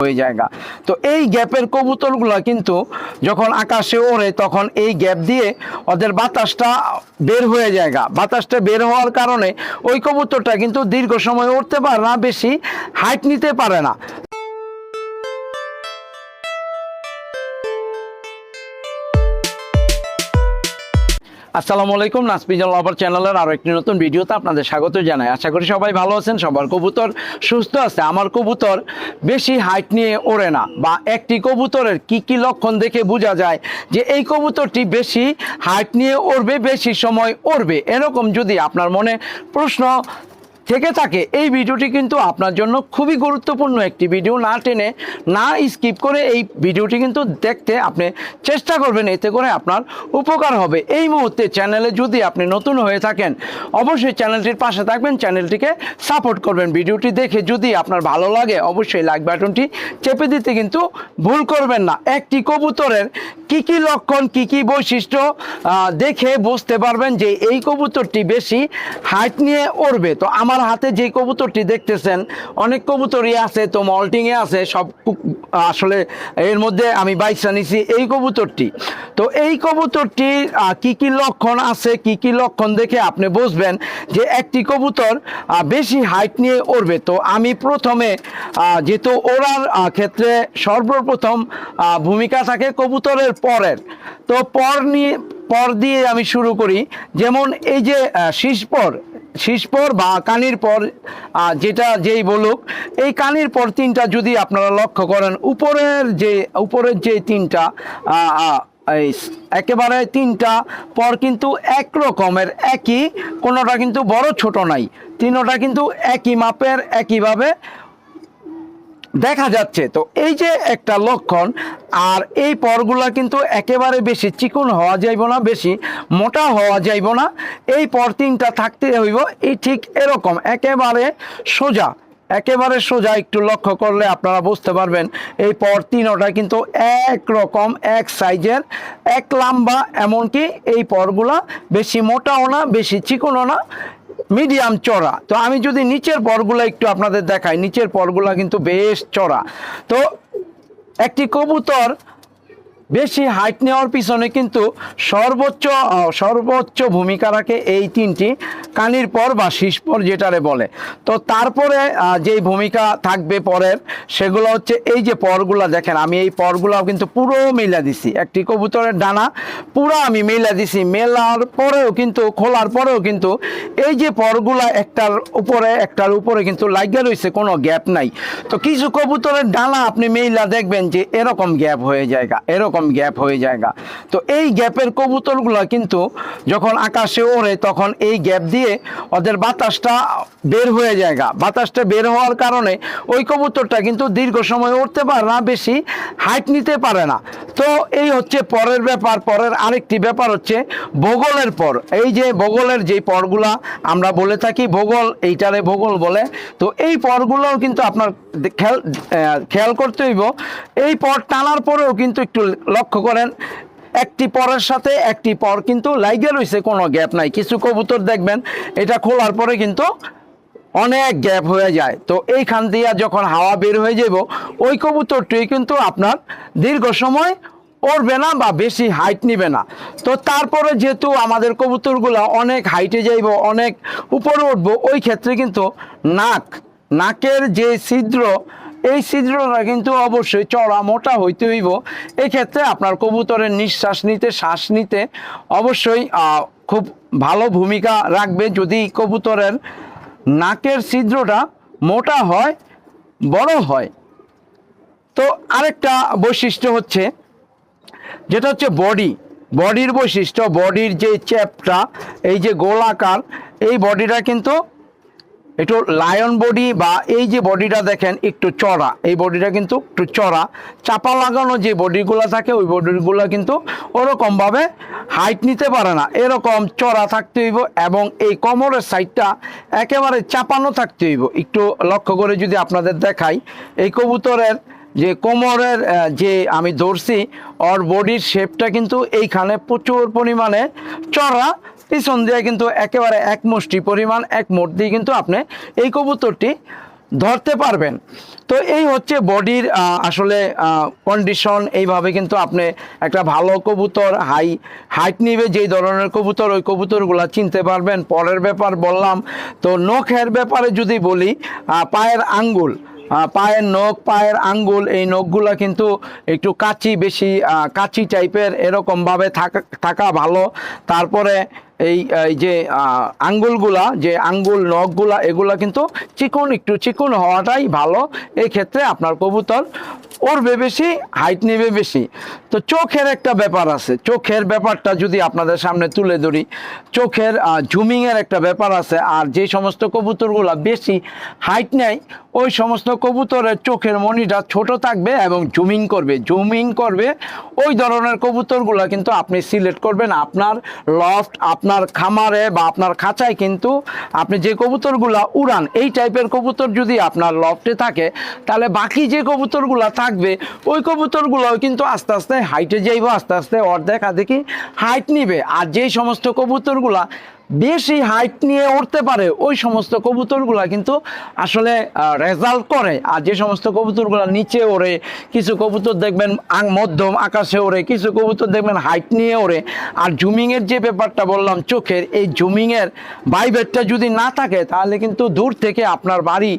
হয়ে জায়গা। তো এই গ্যাপের কবুতরগুলো কিন্তু যখন আকাশে ওড়ে, তখন এই গ্যাপ দিয়ে ওদের বাতাসটা বের হয়ে জায়গা বাতাসটা বের হওয়ার কারণে ওই কবুতরটা কিন্তু দীর্ঘ সময় উঠতে পারে না বেশি হাইট নিতে পারে না। আসসালামু আলাইকুম নাসপিজাল লভার চ্যানেলের আরও একটি নতুন ভিডিওতে আপনাদের স্বাগত জানাই। আশা করি সবাই ভালো আছেন, সবার কবুতর সুস্থ আছে। আমার কবুতর বেশি হাইট নিয়ে ওড়ে না, বা একটি কবুতরের কি কি লক্ষণ দেখে বোঝা যায় যে এই কবুতরটি বেশি হাইট নিয়ে ওড়বে, বেশি সময় ওড়বে। এরকম যদি আপনার মনে প্রশ্ন থেকে থাকে, এই ভিডিওটি কিন্তু আপনার জন্য খুবই গুরুত্বপূর্ণ একটি ভিডিও। না টেনে, না স্কিপ করে এই ভিডিওটি কিন্তু দেখতে আপনি চেষ্টা করবেন, এতে করে আপনার উপকার হবে। এই মুহূর্তে চ্যানেলে যদি আপনি নতুন হয়ে থাকেন, অবশ্যই চ্যানেলটির পাশে থাকবেন চ্যানেলটিকে সাপোর্ট করবেন। ভিডিওটি দেখে যদি আপনার ভালো লাগে, অবশ্যই লাইক বাটনটি চেপে দিতে কিন্তু ভুল করবেন না। একটি কবুতরের কি কি লক্ষণ, কি কি বৈশিষ্ট্য দেখে বুঝতে পারবেন যে এই কবুতরটি বেশি হাইট নিয়ে উড়বে। তো আমার হাতে যে কবুতরটি দেখতেছেন অনেক কবুতরই আছে তো মল্টিংয়ে আছে সব আসলে এর মধ্যে আমি বাইকটা নিছি এই কবুতরটি। তো এই কবুতরটির কি কি লক্ষণ আছে কি কি লক্ষণ দেখে আপনি বুঝবেন যে একটি কবুতর বেশি হাইট নিয়ে উড়বে। তো আমি প্রথমে যেহেতু ওড়ার ক্ষেত্রে সর্বপ্রথম ভূমিকা থাকে কবুতরের পরের। তো পর নিয়ে পর দিয়ে আমি শুরু করি। যেমন এই যে আহ, শীষপর শীষপর বা কানির পর যেটা যেই বলুক, এই কানির পর তিনটা যদি আপনারা লক্ষ্য করেন, উপরের যে উপরের যে তিনটা একেবারে তিনটা পর কিন্তু এক রকমের, একই, কোনোটা কিন্তু বড় ছোট নাই, তিনটা কিন্তু একই মাপের, একইভাবে দেখা যাচ্ছে। তো এই যে একটা লক্ষণ, আর এই পরগুলা কিন্তু একেবারে বেশি চিকন হওয়া যাইব না, বেশি মোটা হওয়া যাইব না। এই পর তিনটা থাকতে হইব, এই ঠিক এরকম, একেবারে সোজা একেবারে সোজা একটু লক্ষ্য করলে আপনারা বুঝতে পারবেন, এই পর তিনোটা কিন্তু এক রকম, এক সাইজের, এক লম্বা, এমনকি এই পরগুলা বেশি মোটাও না, বেশি চিকনও না। মিডিয়াম চড়া। তো আমি যদি নিচের পরগুলা একটু আপনাদের দেখাই, নিচের পরগুলা কিন্তু বেশ চড়া। তো একটি কবুতর বেশি হাইট নেওয়ার পিছনে কিন্তু সর্বোচ্চ সর্বোচ্চ ভূমিকা রাখে এই তিনটি। কানির পর বা শীষ পর যেটারে বলে। তো তারপরে যেই ভূমিকা থাকবে পরের, সেগুলো হচ্ছে এই যে পরগুলা দেখেন, আমি এই পরগুলাও কিন্তু পুরো মেলা দিছি। একটি কবুতরের ডানা পুরো আমি মেলা দিছি। মেলার পরেও কিন্তু, খোলার পরেও কিন্তু এই যে পরগুলা একটার উপরে একটার উপরে কিন্তু লাগিয়ে রয়েছে কোনো গ্যাপ নাই। তো কিছু কবুতরের ডানা আপনি মেইলা দেখবেন যে এরকম গ্যাপ হয়ে জায়গা এরকম গ্যাপ হয়ে জায়গা তো এই গ্যাপের কবুতরগুলো কিন্তু যখন আকাশে ওড়ে, তখন এই গ্যাপ দিয়ে ওদের বাতাসটা বের হয়ে জায়গা বাতাসটা বের হওয়ার কারণে ওই কবুতরটা কিন্তু দীর্ঘ সময় উঠতে পারে না, বেশি হাইট নিতে পারে না। তো এই হচ্ছে পরের ব্যাপার। পরের আরেকটি ব্যাপার হচ্ছে ভূগোলের পর। এই যে ভূগোলের যে পরগুলা আমরা বলে থাকি, ভূগোল, এইটারে ভূগোল বলে। তো এই পরগুলোও কিন্তু আপনার খেয়াল খেয়াল করতে হইব। এই পর টানার পরেও কিন্তু একটু লক্ষ্য করেন, একটি পরের সাথে একটি পর কিন্তু লাইগে রয়েছে কোনো গ্যাপ নাই। কিছু কবুতর দেখবেন, এটা খোলার পরে কিন্তু অনেক গ্যাপ হয়ে যায়। তো এইখান দিয়ে যখন হাওয়া বের হয়ে যাব, ওই কবুতরটি কিন্তু আপনার দীর্ঘ সময় উড়বে না বা বেশি হাইট নিবে না। তো তারপরে যেহেতু আমাদের কবুতরগুলো অনেক হাইটে যাইব, অনেক উপরে উঠবো, ওই ক্ষেত্রে কিন্তু নাক, নাকের যে ছিদ্র এই ছিদ্রটা কিন্তু অবশ্যই চড়া মোটা হইতে হইব। এক্ষেত্রে আপনার কবুতরের নিঃশ্বাস নিতে, শ্বাস নিতে অবশ্যই খুব ভালো ভূমিকা রাখবে যদি কবুতরের নাকের ছিদ্রটা মোটা হয়, বড় হয়। তো আরেকটা বৈশিষ্ট্য হচ্ছে, যেটা হচ্ছে বডি। বডির বৈশিষ্ট্য, বডির যে চ্যাপটা, এই যে গোলাকার, এই বডিটা কিন্তু একটু লায়ন বডি বা এই যে বডিটা দেখেন, একটু চড়া। এই বডিটা কিন্তু একটু চড়া। চাপা লাগানো যে বডিগুলো থাকে, ওই বডিগুলো কিন্তু ওরকমভাবে হাইট নিতে পারে না। এরকম চড়া থাকতে হইব এবং এই কোমরের সাইডটা একেবারে চাপানো থাকতে হইব। একটু লক্ষ্য করে যদি আপনাদের দেখাই, এই কবুতরের যে কোমরের যে আমি ধরছি, ওর বডির শেপটা কিন্তু এইখানে প্রচুর পরিমাণে চড়া। পিছন দিয়ে কিন্তু একেবারে এক মুষ্টি পরিমাণ, এক মোট দিয়ে কিন্তু আপনি এই কবুতরটি ধরতে পারবেন। তো এই হচ্ছে বডির আসলে কন্ডিশন এইভাবে কিন্তু আপনি একটা ভালো কবুতর হাই হাইট নিবে, যেই ধরনের কবুতর, ওই কবুতরগুলো চিনতে পারবেন। পরের ব্যাপার বললাম, তো নখের ব্যাপারে যদি বলি পায়ের আঙ্গুল পায়ের নখ, পায়ের আঙ্গুল, এই নখগুলা কিন্তু একটু কাচি বেশি কাচি টাইপের এরকমভাবে থাকা থাকা ভালো। তারপরে এই যে আঙ্গুলগুলা, যে আঙ্গুল নখগুলা, এগুলা কিন্তু চিকন, একটু চিকন হওয়াটাই ভালো। এই ক্ষেত্রে আপনার কবুতর উড়বে বেশি হাইট নেবে বেশি। তো চোখের একটা ব্যাপার আছে। চোখের ব্যাপারটা যদি আপনাদের সামনে তুলে ধরি, চোখের জুমিংয়ের একটা ব্যাপার আছে। আর যে সমস্ত কবুতরগুলা বেশি হাইট নেয়, ওই সমস্ত কবুতরের চোখের মনিটা ছোট থাকবে এবং জুমিং করবে। জুমিং করবে, ওই ধরনের কবুতরগুলো কিন্তু আপনি সিলেক্ট করবেন। আপনার লফট আপনার খামারে বা আপনার খাঁচায় কিন্তু আপনি যে কবুতরগুলো উড়ান, এই টাইপের কবুতর যদি আপনার লফটে থাকে, তাহলে বাকি যে কবুতরগুলা থাকবে। ওই কবুতরগুলোও কিন্তু আস্তে আস্তে হাইটে যাইব, আস্তে আস্তে অর্ধেক দেখি হাইট নিবে। আর যেই সমস্ত কবুতরগুলা বেশি হাইট নিয়ে উঠতে পারে ওই সমস্ত কবুতরগুলা, কিন্তু আসলে রেজাল্ট করে। আর যে সমস্ত কবুতরগুলা নিচে ওড়ে, কিছু কবুতর দেখবেন আং- মধ্যম আকাশে ওড়ে, কিছু কবুতর দেখবেন হাইট নিয়ে ওড়ে। আর জুমিংয়ের যে ব্যাপারটা বললাম চোখের, এই জুমিংয়ের বাইবেটটা যদি না থাকে, তাহলে কিন্তু দূর থেকে আপনার বাড়ি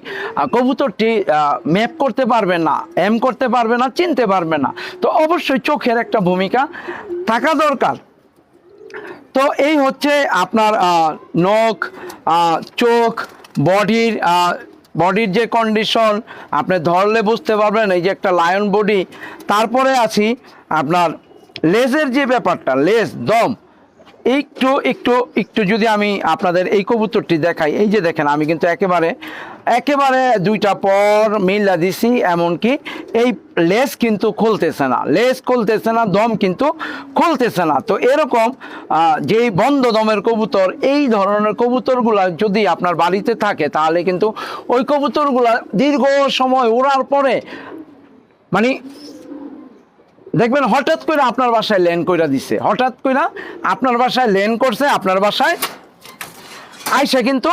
কবুতরটি ম্যাপ করতে পারবে না এম করতে পারবে না, চিনতে পারবে না। তো অবশ্যই চোখের একটা ভূমিকা থাকা দরকার। তো এই হচ্ছে আপনার নখ চোখ, বডির বডির যে কন্ডিশন আপনি ধরলে বুঝতে পারবেন, এই যে একটা লায়ন বডি তারপরে আছি আপনার লেজের যে ব্যাপারটা, লেজ, দম, একটু একটু একটু যদি আমি আপনাদের এই কবুতরটি দেখাই, এই যে দেখেন, আমি কিন্তু একেবারে একেবারে দুইটা পর মিল্লা দিছি, এমনকি এই লেস কিন্তু খুলতেছে না। লেস খুলতেছে না, দম কিন্তু খুলতেছে না। তো এরকম যেই বন্ধ দমের কবুতর, এই ধরনের কবুতরগুলা যদি আপনার বাড়িতে থাকে, তাহলে কিন্তু ওই কবুতরগুলা দীর্ঘ সময় ওড়ার পরে মানে দেখবেন হঠাৎ করে আপনার বাসায় ল্যান্ড কইরা দিছে। হঠাৎ কইরা আপনার বাসায় ল্যান্ড করছে, আপনার বাসায় আইসা কিন্তু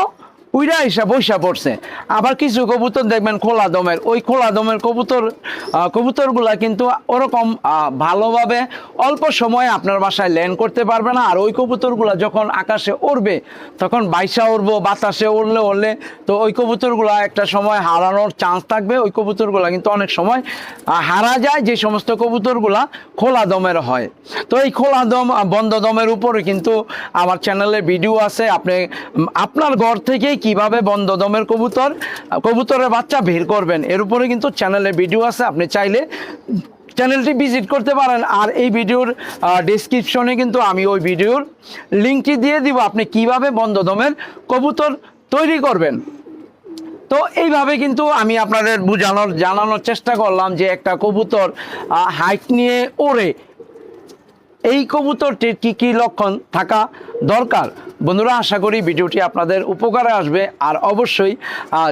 উইরা আইসা বৈশা পড়ছে। আবার কিছু কবুতর দেখবেন খোলা দমের। ওই খোলা দমের কবুতর কবুতরগুলা কিন্তু ওরকম ভালোভাবে অল্প সময়ে আপনার বাসায় ল্যান্ড করতে পারবে না। আর ওই কবুতরগুলা যখন আকাশে উড়বে, তখন বাইসা উড়বো, বাতাসে উড়লে উড়লে, তো ওই কবুতরগুলা একটা সময় হারানোর চান্স থাকবে। ওই কবুতরগুলা কিন্তু অনেক সময় হারা যায়। যে সমস্ত কবুতরগুলা খোলা দমের হয়। তো এই খোলা দম বন্ধ দমের উপরে কিন্তু আমার চ্যানেলে ভিডিও আছে। আপনি আপনার ঘর থেকেই কীভাবে বন্ধ দমের কবুতর, কবুতরের বাচ্চা বের করবেন, এর উপরে কিন্তু চ্যানেলে ভিডিও আছে, আপনি চাইলে চ্যানেলটি ভিজিট করতে পারেন, আর এই ভিডিওর ডিসক্রিপশনে কিন্তু আমি ওই ভিডিওর লিঙ্কটি দিয়ে দিব, আপনি কীভাবে বন্ধ দমের কবুতর তৈরি করবেন। তো এইভাবে কিন্তু আমি আপনাদের বোঝানোর, জানানোর চেষ্টা করলাম যে একটা কবুতর হাইট নিয়ে ওড়ে, এই কবুতরটির কি কি লক্ষণ থাকা দরকার? বন্ধুরা, আশা করি ভিডিওটি আপনাদের উপকারে আসবে আর অবশ্যই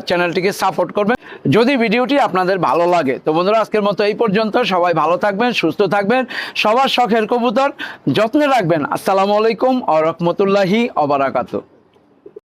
চ্যানেলটিকে সাপোর্ট করবেন। যদি ভিডিওটি আপনাদের ভালো লাগে, তো বন্ধুরা, আজকের মতো এই পর্যন্ত। সবাই ভালো থাকবেন, সুস্থ থাকবেন। সবার শখের কবুতর যত্নে রাখবেন। আসসালামু আলাইকুম আ রহমতুল্লাহি অবরাকাতু